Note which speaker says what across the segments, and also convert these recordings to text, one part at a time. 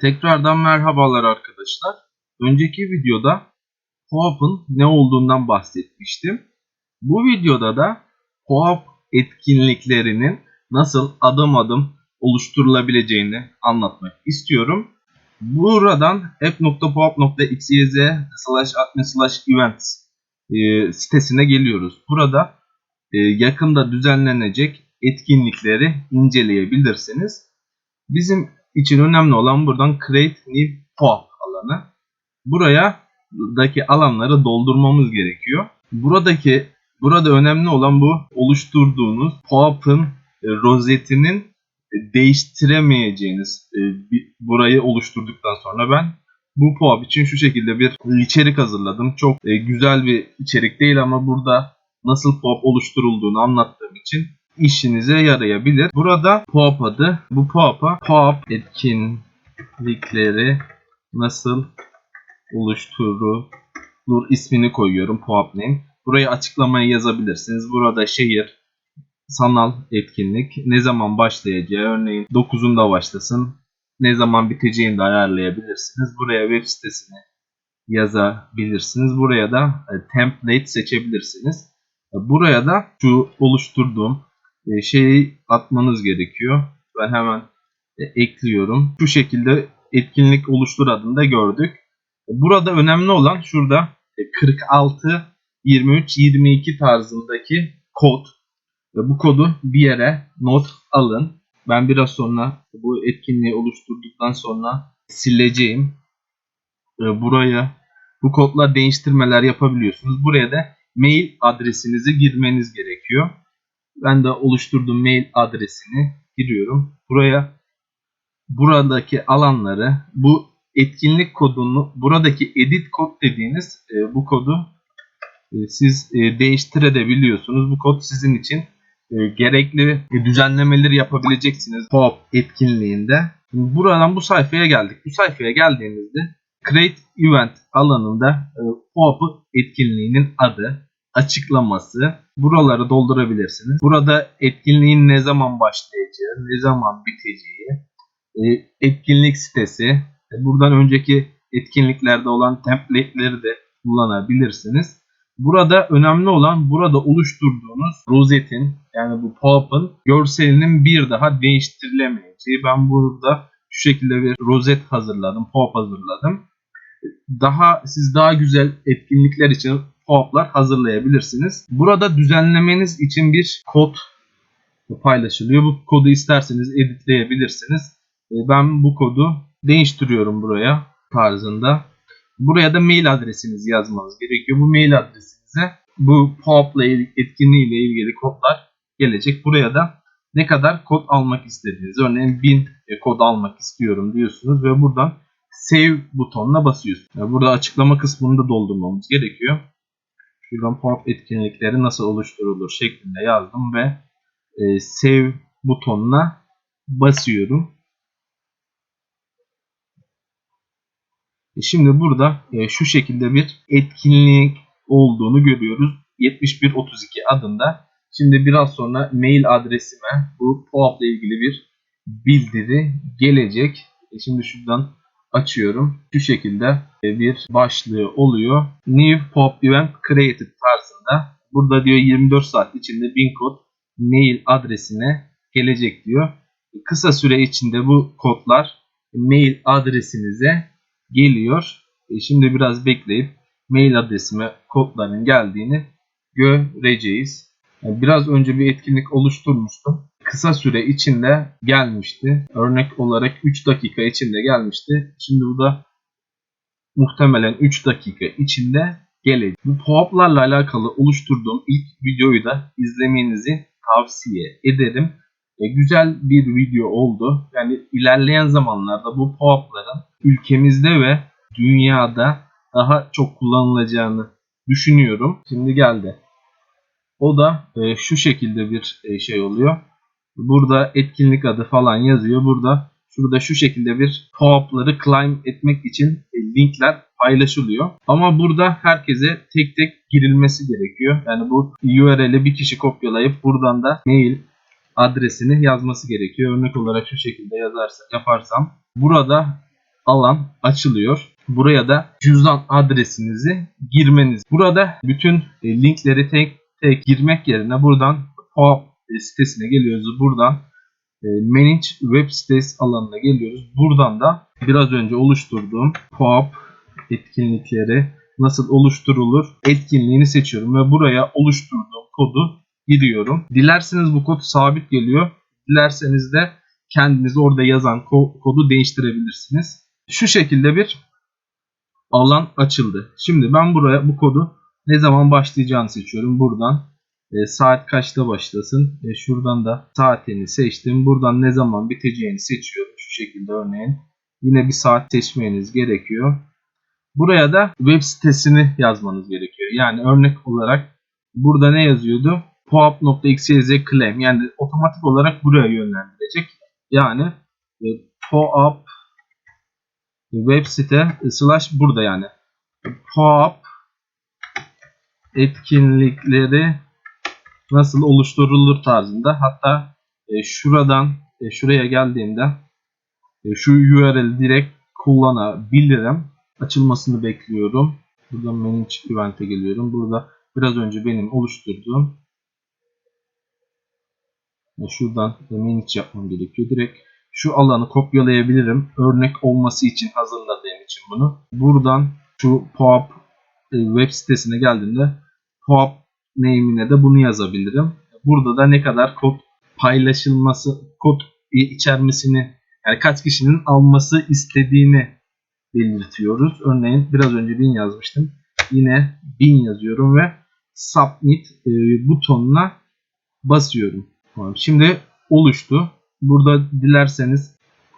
Speaker 1: Tekrardan merhabalar arkadaşlar. Önceki videoda POAP'ın ne olduğundan bahsetmiştim. Bu videoda da POAP etkinliklerinin nasıl adım adım oluşturulabileceğini anlatmak istiyorum. Buradan app.poap.xyz slash admin slash events e, sitesine geliyoruz. Burada e, yakında düzenlenecek etkinlikleri inceleyebilirsiniz. Bizim için önemli olan buradan create new POAP alanı. Buraya daki alanları doldurmamız gerekiyor. Buradaki burada önemli olan bu oluşturduğunuz POAP'ın e, rozetinin e, değiştiremeyeceğiniz e, burayı oluşturduktan sonra ben bu POAP için şu şekilde bir içerik hazırladım. Çok güzel bir içerik değil ama burada nasıl POAP oluşturulduğunu anlattığım için işinize yarayabilir. Burada POAP adı. Bu POAP'a POAP etkinlikleri nasıl oluşturulur ismini koyuyorum POAP name. Buraya açıklamayı yazabilirsiniz. Burada şehir, sanal etkinlik, ne zaman başlayacağı örneğin 9'unda başlasın, ne zaman biteceğini de ayarlayabilirsiniz. Buraya web sitesini yazabilirsiniz. Buraya da e, template seçebilirsiniz. Buraya da şu oluşturduğum e, şeyi atmanız gerekiyor. Ben hemen e, ekliyorum. Şu şekilde etkinlik oluştur adında gördük. Burada önemli olan şurada e, 46 23 22 tarzındaki kod. Bu kodu bir yere not alın. Ben biraz sonra bu etkinliği oluşturduktan sonra sileceğim. E, Buraya bu kodla değiştirmeler yapabiliyorsunuz. Buraya da mail adresinizi girmeniz gerekiyor. Ben de oluşturduğum mail adresini giriyorum. Buraya buradaki alanları bu etkinlik kodunu buradaki edit kod dediğiniz e, bu kodu e, siz e, değiştirebiliyorsunuz. Bu kod sizin için e, gerekli e, düzenlemeleri yapabileceksiniz POAP etkinliğinde. Şimdi buradan bu sayfaya geldik. Bu sayfaya geldiğimizde Create Event alanında e, POAP etkinliğinin adı, açıklaması, buraları doldurabilirsiniz. Burada etkinliğin ne zaman başlayacağı, ne zaman biteceği, e, etkinlik sitesi, e, buradan önceki etkinliklerde olan template'leri de kullanabilirsiniz. Burada önemli olan burada oluşturduğunuz rozetin yani bu pop-up'ın görselinin bir daha değiştirilemeyeceği. Ben burada şu şekilde bir rozet hazırladım, pop hazırladım. Daha siz daha güzel etkinlikler için pop-up'lar hazırlayabilirsiniz. Burada düzenlemeniz için bir kod paylaşılıyor. Bu kodu isterseniz editleyebilirsiniz. E, Ben bu kodu değiştiriyorum buraya tarzında. Buraya da mail adresinizi yazmanız gerekiyor. Bu mail adresinize bu ile etkinliği ile ilgili kodlar gelecek. Buraya da ne kadar kod almak istediğiniz. Örneğin 1000 kod almak istiyorum diyorsunuz ve buradan save butonuna basıyorsunuz. Burada açıklama kısmını da doldurmamız gerekiyor. POAP etkinlikleri nasıl oluşturulur şeklinde yazdım ve e, save butonuna basıyorum. E, Şimdi burada e, şu şekilde bir etkinlik olduğunu görüyoruz. 7132 adında. Şimdi biraz sonra mail adresime bu POAP ile ilgili bir bildiri gelecek. E, Şimdi şuradan açıyorum. Şu şekilde e, bir başlığı oluyor. New POAP Event Created tarzında. Burada diyor 24 saat içinde bin kod mail adresine gelecek diyor. Kısa süre içinde bu kodlar mail adresinize geliyor. E, Şimdi biraz bekleyip mail adresime kodların geldiğini göreceğiz. Biraz önce bir etkinlik oluşturmuştum. Kısa süre içinde gelmişti. Örnek olarak 3 dakika içinde gelmişti. Şimdi bu da muhtemelen 3 dakika içinde gelecek. Bu POAP'larla alakalı oluşturduğum ilk videoyu da izlemenizi tavsiye ederim. E, güzel bir video oldu. Yani ilerleyen zamanlarda bu POAP'ların ülkemizde ve dünyada daha çok kullanılacağını düşünüyorum. Şimdi geldi. O da e, şu şekilde bir e, şey oluyor. Burada etkinlik adı falan yazıyor. Burada şurada şu şekilde bir POAP'ları climb etmek için e, linkler paylaşılıyor. Ama burada herkese tek tek girilmesi gerekiyor. Yani bu URL'i bir kişi kopyalayıp buradan da mail adresini yazması gerekiyor. Örnek olarak şu şekilde yazarsa, yaparsam burada alan açılıyor. Buraya da cüzdan adresinizi girmeniz. Burada bütün e, linkleri tek tek girmek yerine buradan POAP sitesine geliyoruz. Buradan e, Manage Web Sitesi alanına geliyoruz. Buradan da biraz önce oluşturduğum POAP etkinlikleri nasıl oluşturulur etkinliğini seçiyorum ve buraya oluşturduğum kodu giriyorum. Dilerseniz bu kod sabit geliyor. Dilerseniz de kendiniz orada yazan ko- kodu değiştirebilirsiniz. Şu şekilde bir alan açıldı. Şimdi ben buraya bu kodu ne zaman başlayacağını seçiyorum. Buradan e, saat kaçta başlasın. E, şuradan da saatini seçtim. Buradan ne zaman biteceğini seçiyorum. Şu şekilde örneğin. Yine bir saat seçmeniz gerekiyor. Buraya da web sitesini yazmanız gerekiyor. Yani örnek olarak burada ne yazıyordu? POAP.xyz claim yani otomatik olarak buraya yönlendirecek. Yani e, POAP web site slash burada yani. POAP etkinlikleri nasıl oluşturulur tarzında. Hatta e, şuradan e, şuraya geldiğimde e, şu URL direkt kullanabilirim. Açılmasını bekliyorum. Buradan manage event'e geliyorum. Burada biraz önce benim oluşturduğum e, şuradan manage yapmam gerekiyor. Direkt şu alanı kopyalayabilirim. Örnek olması için hazırladığım için bunu. Buradan şu POAP e, web sitesine geldiğimde POAP name'ine de bunu yazabilirim. Burada da ne kadar kod paylaşılması, kod içermesini yani kaç kişinin alması istediğini belirtiyoruz. Örneğin biraz önce 1000 yazmıştım. Yine 1000 yazıyorum ve submit e, butonuna basıyorum. Şimdi oluştu. Burada dilerseniz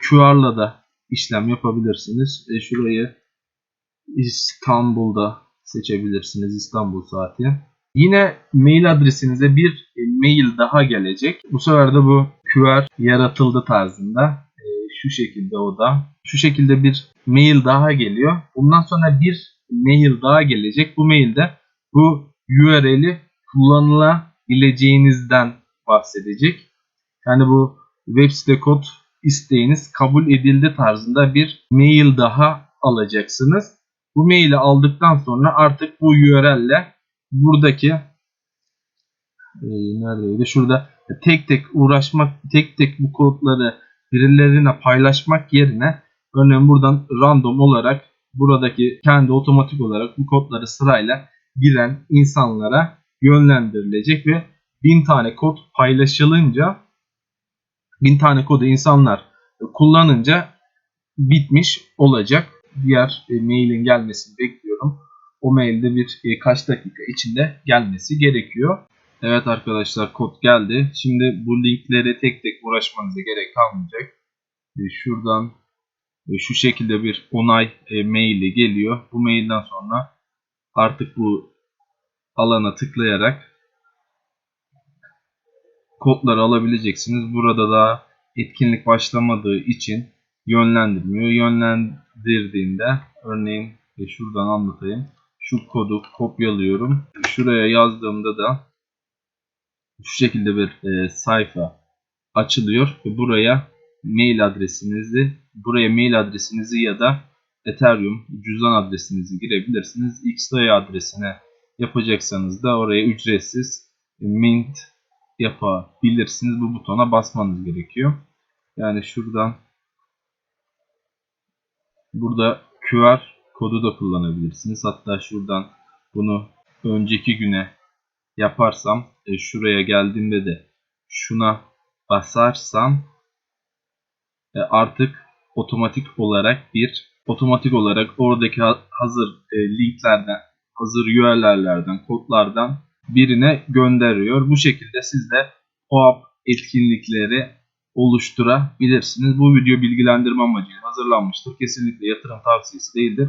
Speaker 1: QR'la da işlem yapabilirsiniz. E, şurayı İstanbul'da seçebilirsiniz. İstanbul saati. Yine mail adresinize bir e, mail daha gelecek. Bu sefer de bu QR yaratıldı tarzında. E, şu şekilde o da. Şu şekilde bir mail daha geliyor. Bundan sonra bir mail daha gelecek. Bu mailde bu URL'i kullanılabileceğinizden bahsedecek. Yani bu web site kod isteğiniz kabul edildi tarzında bir mail daha alacaksınız. Bu maili aldıktan sonra artık bu URL ile buradaki e, neredeydi? Şurada tek tek uğraşmak, tek tek bu kodları birilerine paylaşmak yerine örneğin buradan random olarak buradaki kendi otomatik olarak bu kodları sırayla giren insanlara yönlendirilecek ve bin tane kod paylaşılınca bin tane kodu insanlar kullanınca bitmiş olacak. Diğer e, mailin gelmesini bekliyorum. O mailde bir e, kaç dakika içinde gelmesi gerekiyor. Evet arkadaşlar kod geldi. Şimdi bu linkleri tek tek uğraşmanıza gerek kalmayacak. E, şuradan e, şu şekilde bir onay e, maili geliyor. Bu mailden sonra artık bu alana tıklayarak kodları alabileceksiniz. Burada da etkinlik başlamadığı için yönlendirmiyor. Yönlendirdiğinde örneğin e, şuradan anlatayım. Şu kodu kopyalıyorum. Şuraya yazdığımda da şu şekilde bir e, sayfa açılıyor ve buraya mail adresinizi buraya mail adresinizi ya da Ethereum cüzdan adresinizi girebilirsiniz. XDAI adresine yapacaksanız da oraya ücretsiz mint yapabilirsiniz. Bu butona basmanız gerekiyor. Yani şuradan burada QR kodu da kullanabilirsiniz. Hatta şuradan bunu önceki güne yaparsam e, şuraya geldiğimde de şuna basarsam e, artık otomatik olarak bir otomatik olarak oradaki hazır e, linklerden hazır URL'lerden kodlardan birine gönderiyor. Bu şekilde siz de POAP etkinlikleri oluşturabilirsiniz. Bu video bilgilendirme amacıyla hazırlanmıştır. Kesinlikle yatırım tavsiyesi değildir.